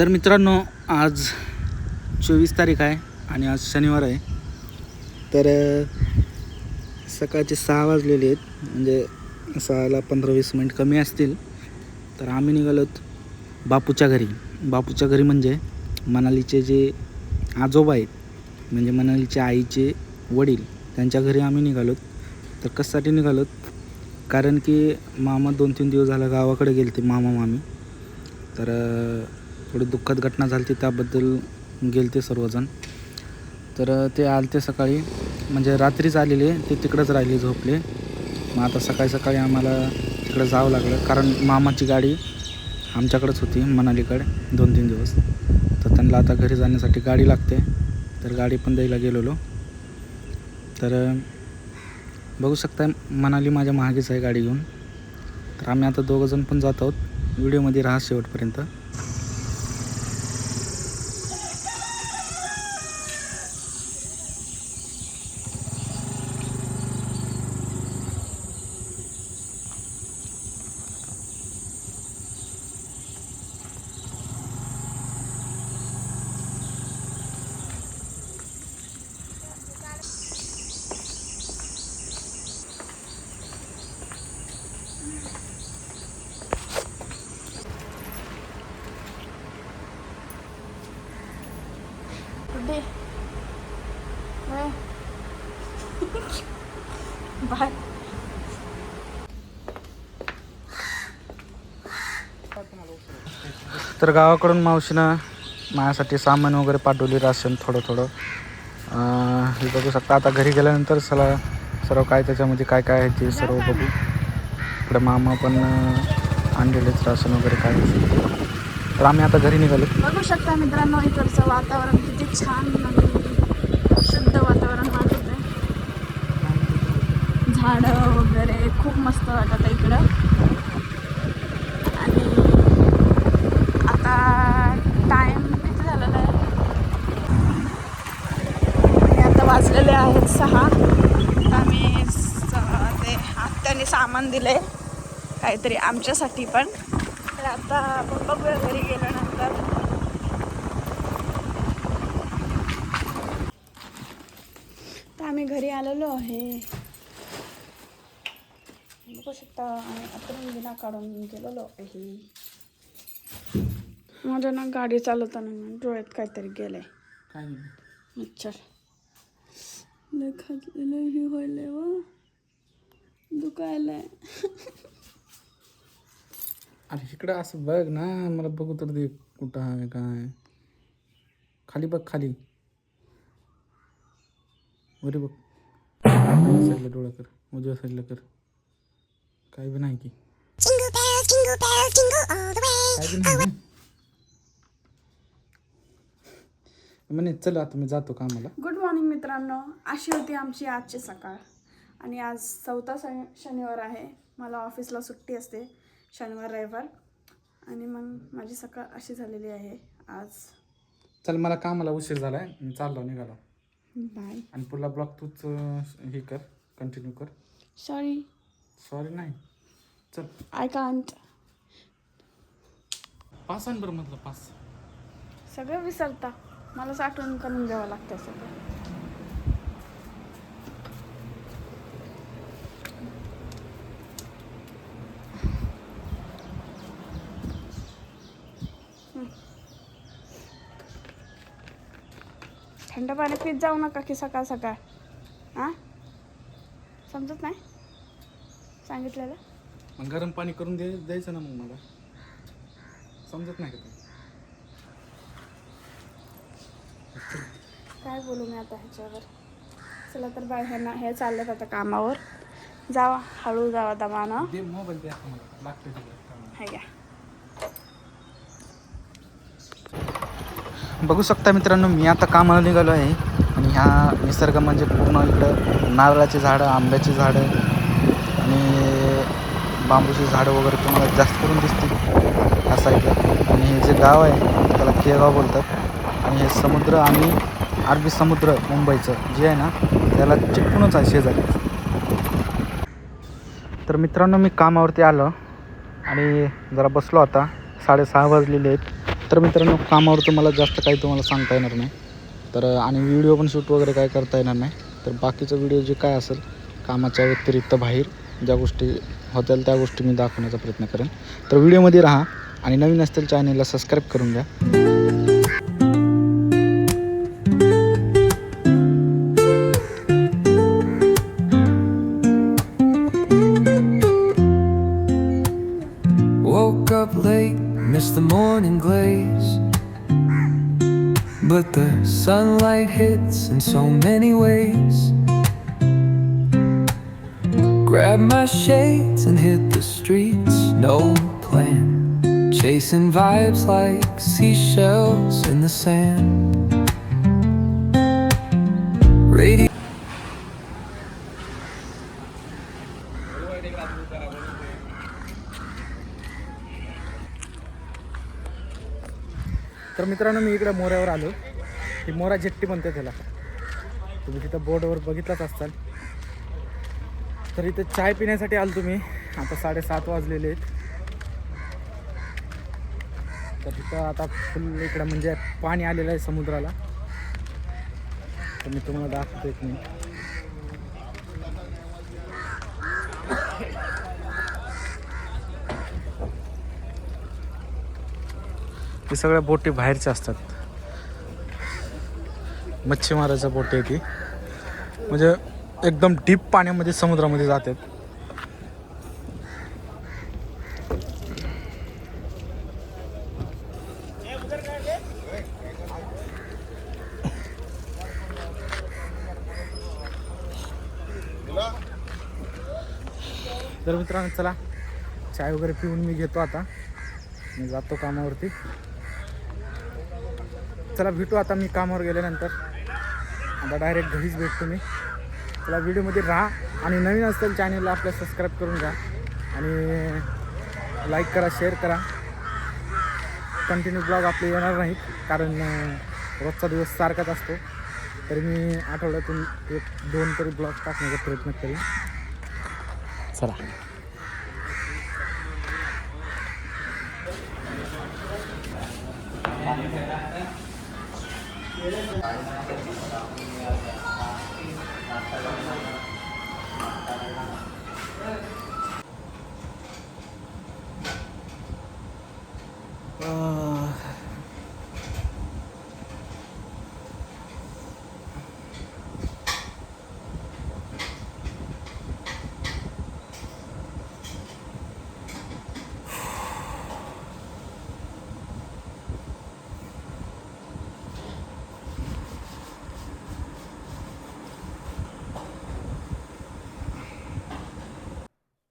तर मित्रांनो आज चोवीस तारीख आहे आणि आज शनिवार आहे. तर सकाळचे सहा वाजलेले आहेत. म्हणजे सहाला पंधरा वीस मिनिट कमी असतील. तर आम्ही निघालोत बापूच्या घरी. बापूच्या घरी म्हणजे मनालीचे जे आजोबा आहेत म्हणजे मनालीच्या आईचे वडील त्यांच्या घरी आम्ही निघालोत. तर कशासाठी निघालोत? कारण की मामा दोन तीन दिवस झाला गावाकडे गेले ते मामा मामी तर थोडी दुःखद घटना झाली होती त्याबद्दल गेले ते सर्वजण. तर ते आले ते सकाळी. म्हणजे रात्रीच आलेले ते तिकडंच राहिले झोपले. मग आता सकाळी सकाळी आम्हाला तिकडं जावं लागलं. कारण मामाची गाडी आमच्याकडेच होती मनालीकडे दोन तीन दिवस. तर त्यांना आता घरी जाण्यासाठी गाडी लागते. तर गाडी पण द्यायला गेलेलो. तर बघू शकता मनाली माझ्या महागीच आहे गाडी घेऊन. तर आम्ही आता दोघंजण पण जात आहोत. व्हिडिओमध्ये राहा शेवटपर्यंत कुठे बाय तर गावाकडून मावशीनं माझ्यासाठी सामान वगैरे पाठवली राशन थोडं थोडं. हे बघू शकता आता घरी गेल्यानंतर सला सर्व काय त्याच्यामध्ये काय काय आहे ते सर्व बघू. इकडं मामा पण आणलेलेच राशन वगैरे काय. तर आम्ही आता घरी निघालो. बघू शकता मित्रांनो इकडचं वातावरण किती छान शुद्ध वातावरण वाटत आहे. झाडं वगैरे खूप मस्त वाटत आहे इकडं आणि आता टाइम किती झालेला आहे आणि आता वाजलेले आहेत सहा. आता आम्ही ते आत्याने सामान दिले काहीतरी आमच्यासाठी पण. तर आता आपण बघूया घरी गेल्यानंतर. तर आम्ही घरी आलेलो आहे. बघू शकता आणि आपण बिना काढून गेलेलो आहे. माझ्या ना गाडी चालवताना डोळ्यात काहीतरी गेलंय. काय? मच्छर. लय खाजलेलं हे व्हायलंय व दुखायलंय अरे इकडं असं बघ ना मला बघू तर दे कुठं आहे काय. खाली बघ खाली. वरी बघ. साईडला डोळा कर उजव्या साईडला कर. काय बी नाही की. काय बी नाही ना. म्हणे चल आता मी जातो कामाला. गुड मॉर्निंग मित्रांनो. अशी होती आमची आजची सकाळ. आणि आज चौथा शनि शनिवार आहे. मला ऑफिसला सुट्टी असते शनिवार रविवार. आणि मग माझी सकाळ अशी झालेली आहे. आज चल मला कामाला उशीर झालाय. मी चाललो निघालो. बाय आणि पुढला ब्लॉग तूच अं, हे कर कंटिन्यू कर. सॉरी सॉरी नाही. चल. आय कांट पास आण बरं म्हटलं पास. सगळं विसरता. मलाच आठवण करून द्यावं लागतं सगळं. थंड पाणी पीत जाऊ नका की सकाळ सकाळ. हां? समजत नाही? सांगितलेलं? मग गरम पाणी करून दे द्यायचं ना मग मला. समजत नाही का ते? काय बोलू मी आता ह्याच्यावर? चला तर बाय ह्यांना हे चाललेत आता कामावर. जावा हळू जावा दमानं. बघू शकता मित्रांनो मी आता कामाला निघालो आहे. आणि ह्या निसर्ग म्हणजे पूर्ण इकडं नारळाची झाडं आंब्याची झाडं आणि बांबूची झाडं वगैरे तुम्हाला जास्त करून दिसतील ह्या साईडला आणि हे जे गाव आहे त्याला केगाव बोलतात. आणि हे समुद्र आणि अरबी समुद्र मुंबईचं जे आहे ना त्याला चिटकूनच आहे शेजारी. तर मित्रांनो मी कामावरती आलो आणि जरा बसलो आता. साडेसहा वाजलेले आहेत. तर मित्रांनो कामावर मला जास्त काही तुम्हाला सांगता येणार नाही. तर आणि व्हिडिओ पण शूट वगैरे काय करता येणार नाही. तर बाकीचं व्हिडिओ जे काय असेल कामाच्या व्यतिरिक्त बाहेर ज्या गोष्टी होतील त्या गोष्टी मी दाखवण्याचा प्रयत्न करेन. तर व्हिडिओमध्ये राहा आणि नवीन असतील चॅनेलला सबस्क्राईब करून द्या Chasing vibes like seashells in the sand. Radio. तर मित्रांनो मी इकडे मोऱ्यावर आलो. ही मोरा जेट्टी म्हणते त्याला तुम्ही तिथं बोर्डवर बघितलाच असताल तर इथं चाय पिण्यासाठी आलो तुम्ही. आता साडेसात वाजलेले आहेत. तर तिथं आता फुल इकडं म्हणजे पाणी आलेलं आहे समुद्राला. तर मी तुम्हाला दाखवतो एक मिनिट. हे सगळ्या बोटी बाहेरच्या असतात. मच्छीमाराच्या बोटी आहे ती म्हणजे एकदम डीप पाण्यामध्ये समुद्रामध्ये जातात. मित्रांनो चला. चाय वगैरे पिऊन मी घेतो आता. मी जातो कामावरती. चला भेटू आता मी कामावर गेल्यानंतर. आता डायरेक्ट घरीच भेटतो मी. चला व्हिडिओमध्ये राहा आणि नवीन असेल चॅनलला आपल्या सबस्क्राईब करून घ्या. आणि लाईक करा शेअर करा. कंटिन्यू ब्लॉग आपले येणार नाहीत कारण रोजचा दिवस सारखाच असतो. तरी मी आठवड्यातून एक दोन तरी ब्लॉग टाकण्याचा प्रयत्न करेन. चला. Uh...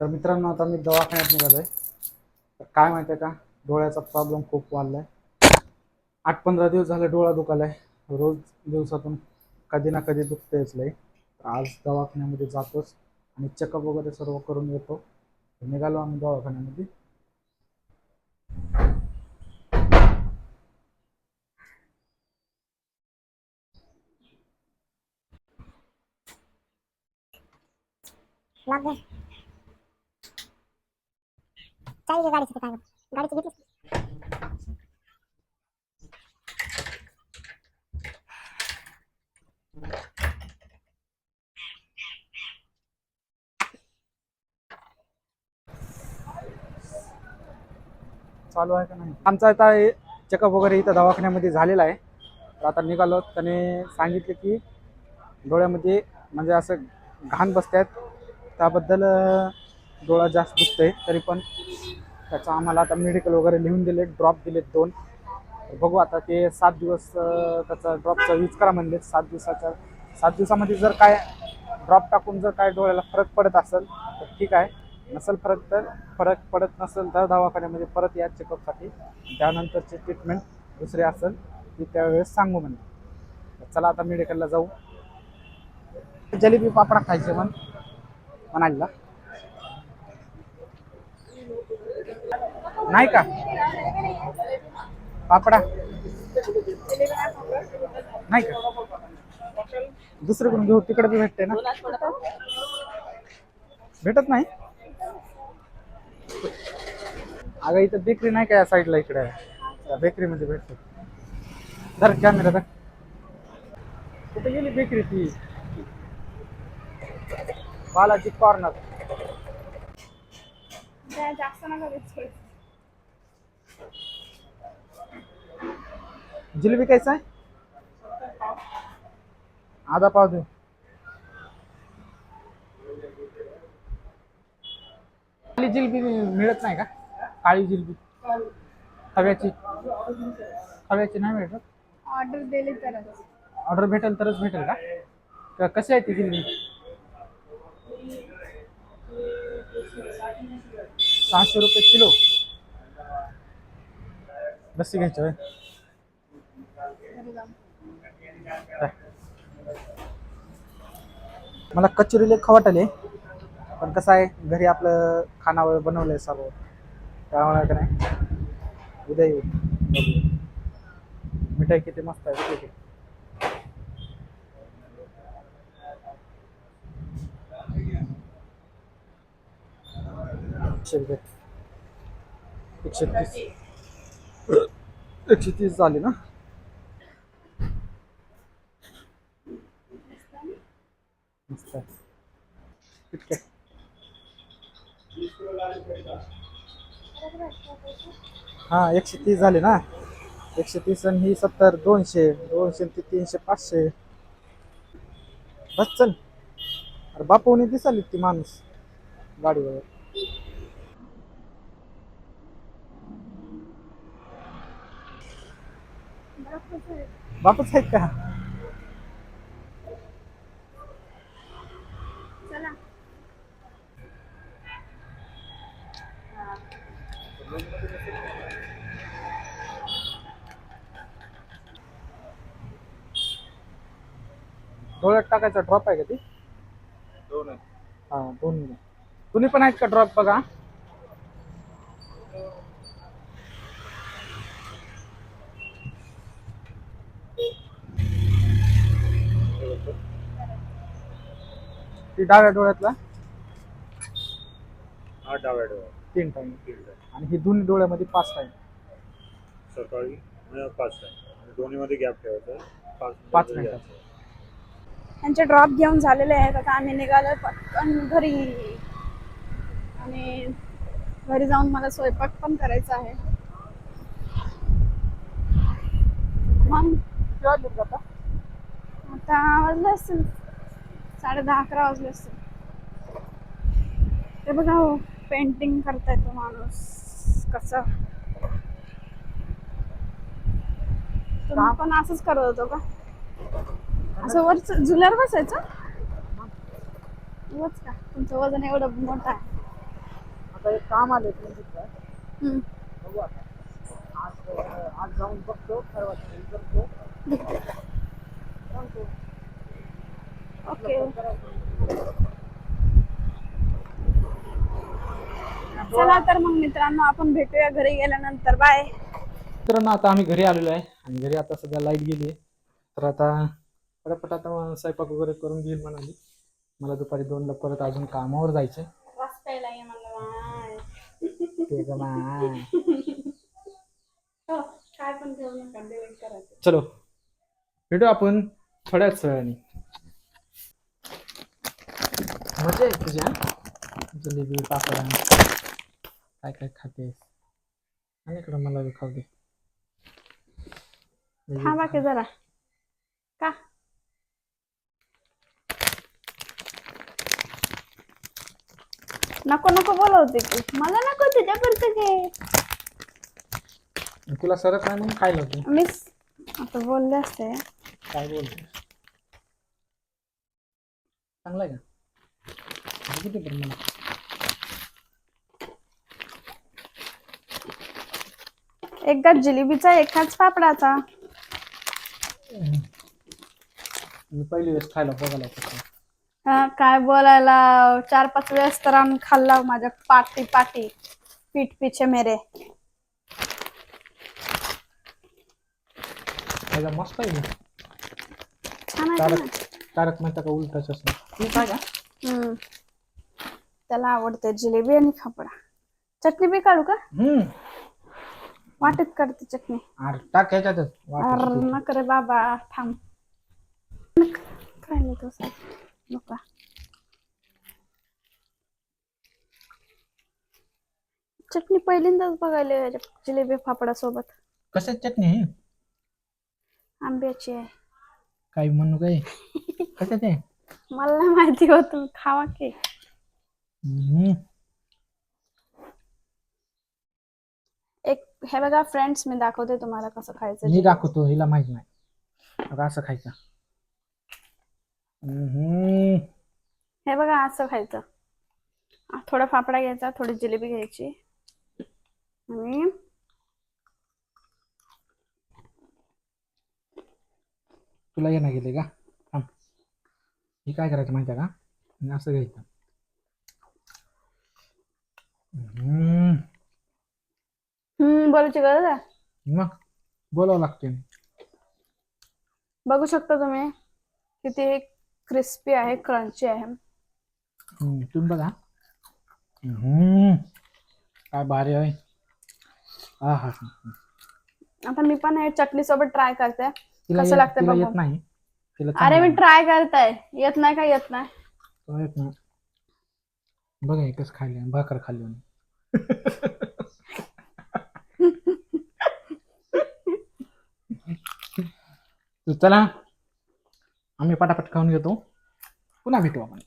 तर मित्रांनो आता मी दवाखान्यात निघालोय. तर काय माहिती आहे का? डोळ्याचा प्रॉब्लेम खूप वाढलाय. आठ पंधरा दिवस झाले डोळा दुखालाय रोज दिवसातून कधी ना कधी दुखतेच लय. तर आज दवाखान्यामध्ये जातोच आणि चेकअप वगैरे सर्व करून येतो. निघालो आम्ही दवाखान्यामध्ये. लॉक चावी दे गाडीची काय गाडीची घेतलीस चालू आहे का नाही? आमचा आता चेकअप वगैरे इथं दवाखान्यामध्ये झालेला आहे. तर आता निघालो. त्याने सांगितले की डोळ्यामध्ये म्हणजे असं घाण बसतात त्याबद्दल डोळा जास्त दुखतोय तरी पण त्याचं आम्हाला आता मेडिकल वगैरे लिहून दिले ड्रॉप दिलेत दोन. बघू आता ते सात दिवस त्याचा ड्रॉपचा यूज करा म्हणले सात दिवसाच्या सात दिवसामध्ये जर काय ड्रॉप टाकून जर काय डोळ्याला फरक पडत असेल तर ठीक आहे. नसेल फरक तर फरक पडत नसेल तर दवाखान्यामध्ये परत या चेकअपसाठी त्यानंतरची ट्रीटमेंट दुसरी असेल ती त्यावेळेस सांगू म्हणे चला आता मेडिकलला जाऊ. जलेबी पापडा खायचे म्हण म्हणाला नाही का? पापडा? नाही का? दुसरं करून घेऊ तिकडे बी भेटते ना? भेटत नाही? अगं इथं बेकरी नाही का या साईडला इकडे? बेकरीमध्ये भेटते. धर कॅमेरा धर. कुठे गेली बेकरी ती? बालाजी कॉर्नर जास्त नका जिलेबी कैसा आहे आधा पाव दे। काळी जिलेबी मिळत नाही का? काळी जिलेबी। खव्याची। खव्याची नाही मिळत ऑर्डर दिली तरच। ऑर्डर भेटेल तरच भेटेल का? का कशी आहे ती जिलेबी? सहाशे रुपये किलो। लस्सी घ्यायची? मला कचोरी लई खवाटले पण कसं आहे घरी आपलं खानावळ बनवलंय सर्व. त्यामुळे का नाही उद्या येऊ. मिठाई किती मस्त आहे ठीक आहे एकशे एकशे तीस. एकशे तीस झाले ना मस्त आहे ठीक आहे हा एकशे तीस झाले ना? एकशे तीस आणि ही सत्तर दोनशे. दोनशे ते तीनशे पाचशे. बस चल. अरे बापूने दिसाली ती माणूस गाडीवर. बापूच आहेत का चला डोळ्यात टाकायचा ड्रॉप आहे का ती? दोन हा दोन तुम्ही पण आहेत का ड्रॉप बघा? ती डाव्या डोळ्यातला? हा डाव्या डोळा तीन टाइम आणि ही दोन्ही डोळ्यामध्ये पाच टाइम सकाळी म्हणजे पाच टाइम दोन्हीमध्ये गॅप ठेवायचा. पाच पाच मिनिटाचा. त्यांचे ड्रॉप घेऊन झालेले आहेत. आता आम्ही निघालो पटकन घरी. आणि घरी जाऊन मला स्वयंपाक पण करायचा आहे. मग? आता वाजले असतील. साडे दहा अकरा वाजले असतील. ते बघा हो पेंटिंग करता येतो माणूस. कसं? तुम्ही पण असंच करत होतो का? असं वर झुल्यावर बसायचं? उगाच का? तुमचं वजन एवढं मोठं आहे. आता एक काम आले हम्म. बघू आता. आज आज जाऊन बघतो ठरवायचं करतो. ओके. चला तर मग मित्रांनो आपण भेटूया घरी गेल्यानंतर. बाय मित्रांनो आता आम्ही घरी आलेलो आहे. आणि घरी आता सध्या लाइट गेली आहे. तर आता पटापट आता स्वयंपाक वगैरे करून घेईल म्हणाली. मला दुपारी दोनला परत अजून कामावर जायचं करायचं चलो भेटू आपण थोड्याच वेळाने. मजा आहे तुझ्या जलेबी पापड काय काय खाते आणि इकडं मला बी खाऊ दे. जरा. का? नको नको बोलवते की मला नको तुझ्या पुरतं घे. तुला सरत नाही म्हणून खायला होते मिस आता बोलले असते. काय बोलते? चांगला आहे का? किती मला जिलेबीचा एकाच पापडाचा. मी पहिली वेळेस खायला बघायला होतं हा, काय बोलायला? चार पाच वेळेस तर आम्ही खाल्ला माझ्या पाटी पाटी. पीठ पिछे मेरे. मस्त आहे छान आहे तारक ना? तारक मेहता का उलटा चष्मा तू काय का हम्म. त्याला आवडते जिलेबी आणि खापडा. चटणी बी काढू का? हम्म. वाटेत करते चटणी. अरे टाक ह्याच्यातच. अरे वाटतं. नक रे बाबा थांब. काय नाही तसं नका चटणी पहिल्यांदाच बघायला याच्या जिलेबी फाफडा सोबत कशाची चटणी आहे? आंब्याची आहे. काही म्हणू काय? कशाच आहे? मला नाही माहिती हो तुम्ही खावा की. हम्म. एक हे बघा फ्रेंड्स मी दाखवते तुम्हाला कसं खायचं मी. दाखवतो हिला माहीत नाही. आता असं खायचं. हम्म. हे बघा असं खायचं. आ, थोडा फाफडा घ्यायचा थोडी जिलेबी घ्यायची. आणि तुला येणं गेले का? थांब. हे काय करायचं माहिती आहे का? आणि असं घ्यायचं. हम्म. हम्म बोलायची गरज आहे? मग बोलावं लागते बघू शकता तुम्ही किती क्रिस्पी आहे क्रंची आहे. हम्म, तुम्ही बघा. हम्म. काय भारी आहे. हा हा आता मी पण हे चटणी सोबत ट्राय करते. तिला कसं येत- लागतं तिला बघू. येत नाही. तिला अरे चांगलं मी ट्राय करताय. येत नाही का? येत नाही. तुला येत नाही. बघा कसं खाल्लं भाकर खाल्ली. तर चला. आम्ही पटापट खाऊन घेतो. पुन्हा भेटू आपण.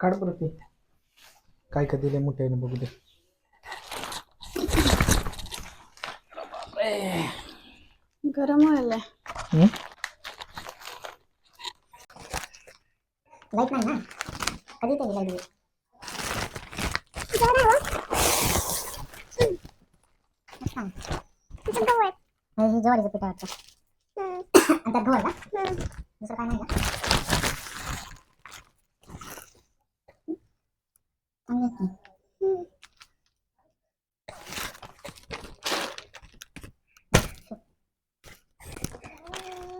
काढ परत ते. काय काय दिले मोठे बघू दे. गरम व्हायला? लाइट नाही ना कधी ही. पिठा वाटतं आणि त्यात गहू आहे का दुसरं काय नाही का चांगलं आहे की. हम्म,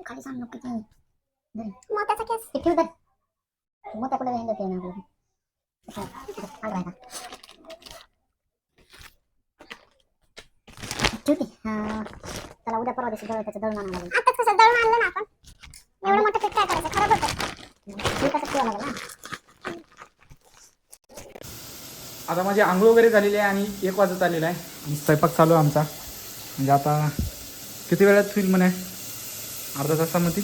खाली सांग नको किती मोत्याचा केस ते ठेव दर मोत्या पुढे हेंड ते ना आपल्याला चला उद्या परवा दिवशी दळ त्याचं दळून आणावं लागेल. आता कसं दळून आणलं ना आपण एवढं मोठं पीठ काय करायचं? खराब होतं. मी कसं ठेवावं लागेल ना आता माझी आंघोळ वगैरे झालेली आहे आणि एक वाजत आलेला आहे. स्वयंपाक चालू आहे आमचा. म्हणजे आता किती वेळात होईल म्हणे? अर्धा तासामध्ये?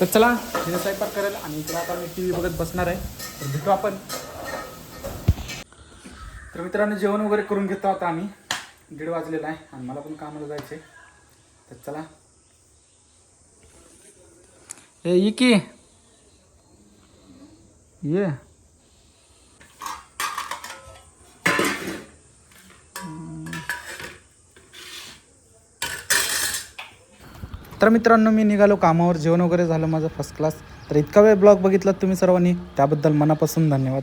तर चला स्वयंपाक करेल आणि इकडे आता मी टी व्ही बघत बसणार आहे. तर भेटू आपण. तर मित्रांनो जेवण वगैरे करून घेतो आता आम्ही. दीड वाजलेला आहे आणि मला पण कामाला जायचं आहे तर चला. ए इकी ये. तर मित्रांनो मी निघालो कामावर. जेवण वगैरे झालं माझं फर्स्ट क्लास तर इतका वेळ ब्लॉग बघितला तुम्ही सर्वांनी त्याबद्दल मनापासून धन्यवाद.